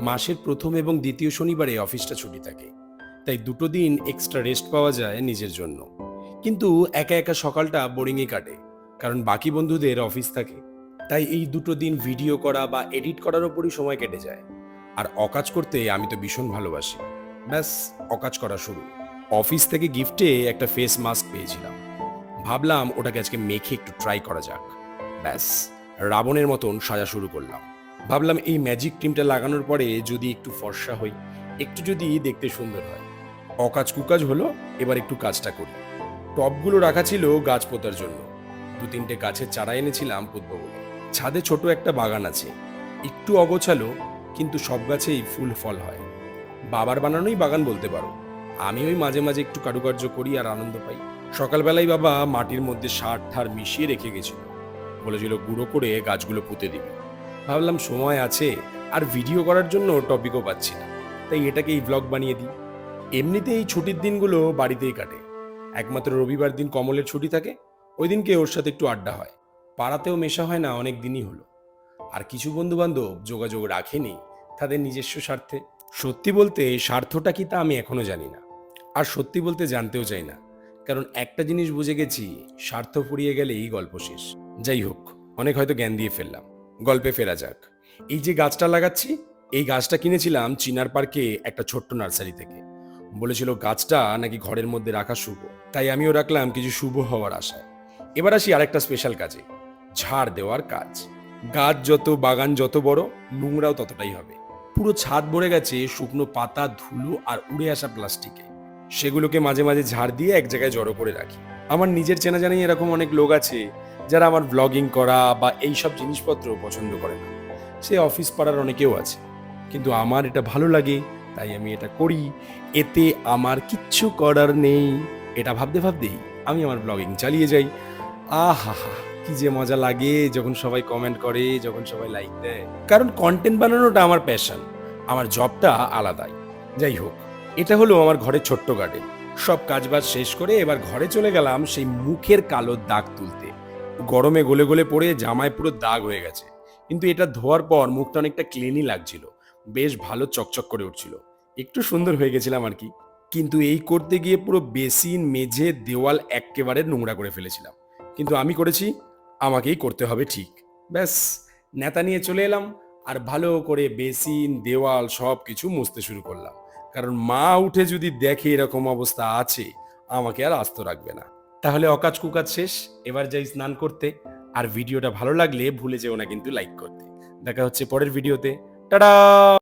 মাসের প্রথম এবং দ্বিতীয় শনিবারে অফিসটা ছুটি থাকে। তাই দুটো দিন এক্সট্রা রেস্ট পাওয়া যায় নিজের জন্য। কিন্তু একা একা সকালটা বোরিংয়ে কাটে, কারণ বাকি বন্ধুদের অফিস থাকে। তাই এই দুটো দিন ভিডিও করা বা এডিট করার ওপরই সময় কেটে যায়। আর অকাজ করতে আমি তো ভীষণ ভালোবাসি। ব্যাস, অকাজ করা শুরু। অফিস থেকে গিফটে একটা ফেস মাস্ক পেয়েছিলাম। ভাবলাম ওটাকে আজকে মেখে একটু ট্রাই করা যাক। ব্যাস, রাবণের মতন সাজা শুরু করলাম। ভাবলাম এই ম্যাজিক ক্রিমটা লাগানোর পরে যদি একটু ফর্সা হই, একটু যদি দেখতে সুন্দর হয়। অকাজ কুকাজ হলো, এবার একটু কাজটা করি। টবগুলো রাখা ছিল গাছ পোতার জন্য। দু তিনটে গাছের চারা এনেছিলাম পুতবো বলে। ছাদে ছোট একটা বাগান আছে। একটু অগোছালো, কিন্তু সব গাছেই ফুল ফল হয়। বাবার বানানোই বাগান বলতে পারো। আমি ওই মাঝে মাঝে একটু কারুকার্য করি আর আনন্দ পাই। সকালবেলায় বাবা মাটির মধ্যে সার ঠার মিশিয়ে রেখে গেছিল। বলেছিল গুঁড়ো করে গাছগুলো পুঁতে দিবে। ভাবলাম সময় আছে আর ভিডিও করার জন্য টপিকও পাচ্ছি না। তাই এটাকে এই ব্লগ বানিয়ে দিই। এমনিতে এই ছুটির দিনগুলো বাড়িতেই কাটে। একমাত্র রবিবার দিন কমলের ছুটি থাকে, ওই দিনকে ওর সাথে একটু আড্ডা হয়। পাড়াতেও মেশা হয় না, অনেক দিনই হলো। আর কিছু বন্ধু বান্ধব যোগাযোগ রাখেনি তাদের নিজস্ব স্বার্থে। সত্যি বলতে স্বার্থটা কি তা আমি এখনও জানি না। আর সত্যি বলতে জানতেও চাই না। কারণ একটা জিনিস বুঝে গেছি, স্বার্থ ফুরিয়ে গেলেই গল্প শেষ। যাই হোক, অনেক হয়তো জ্ঞান দিয়ে ফেললাম। গল্পে ফেরা যাক। এই যে গাছটা লাগাচ্ছি, এই গাছটা কিনেছিলাম চিনার পার্কে একটা ছোট্ট নার্সারি থেকে। বলেছিল, গাছটা নাকি ঘরের মধ্যে রাখা শুভ। তাই আমিও রাখলাম কিছু শুভ হওয়ার আশায়। এবার আসি আরেকটা স্পেশাল কাজে, ঝাড় দেওয়ার কাজ। গাছ যত, বাগান যত বড়, নোংরাও ততটাই হবে। পুরো ছাদ ভরে গেছে শুকনো পাতা, ধুলো আর উড়ে আসা প্লাস্টিকে সেগুলোকে মাঝে মাঝে ঝাড় দিয়ে এক জায়গায় জড়ো করে রাখি। আমার নিজের চেনা জানাই এরকম অনেক লোক আছে যারা আমার ব্লগিং করা বা এই সব জিনিসপত্র পছন্দ করে না। সে অফিস পাড়ার অনেকেও আছে। কিন্তু আমার এটা ভালো লাগে, তাই আমি এটা করি। এতে আমার কিচ্ছু করার নেই। এটা ভাবতে ভাবতেই আমি আমার ব্লগিং চালিয়ে যাই। আহা হা কি যে মজা লাগে যখন সবাই কমেন্ট করে, যখন সবাই লাইক দেয়। কারণ কন্টেন্ট বানানোটা আমার প্যাশন আমার জবটা আলাদাই। যাই হোক, এটা হলো আমার ঘরের ছোট্ট গার্ডেন সব কাজবাজ শেষ করে এবার ঘরে চলে গেলাম সেই মুখের কালো দাগ তুলতে। গরমে গলে গলে পড়ে জামায় পুরো দাগ হয়ে গেছে। কিন্তু এটা ধোয়ার পর মুখটা অনেকটা ক্লিনই লাগছিল। বেশ ভালো চকচক করে উঠছিল। একটু সুন্দর হয়ে গেছিলাম আর কি। কিন্তু এই করতে গিয়ে পুরো বেসিন, মেঝে, দেওয়াল একেবারে নোংরা করে ফেলেছিলাম। কিন্তু আমি করেছি, আমাকেই করতে হবে ঠিক। ব্যাস, নেতা নিয়ে চলে এলাম আর ভালো করে বেসিন, দেওয়াল সব কিছু মুছতে শুরু করলাম। কারণ মা উঠে যদি দেখে এরকম অবস্থা আছে, আমাকে আর আস্ত রাখবে না। তাহলে অকাজ কুকাজ শেষ। এবার যাই স্নান করতে। আর ভিডিওটা ভালো লাগলে ভুলে যেও না কিন্তু লাইক করতে। দেখা হচ্ছে পরের ভিডিওতে। টাটা!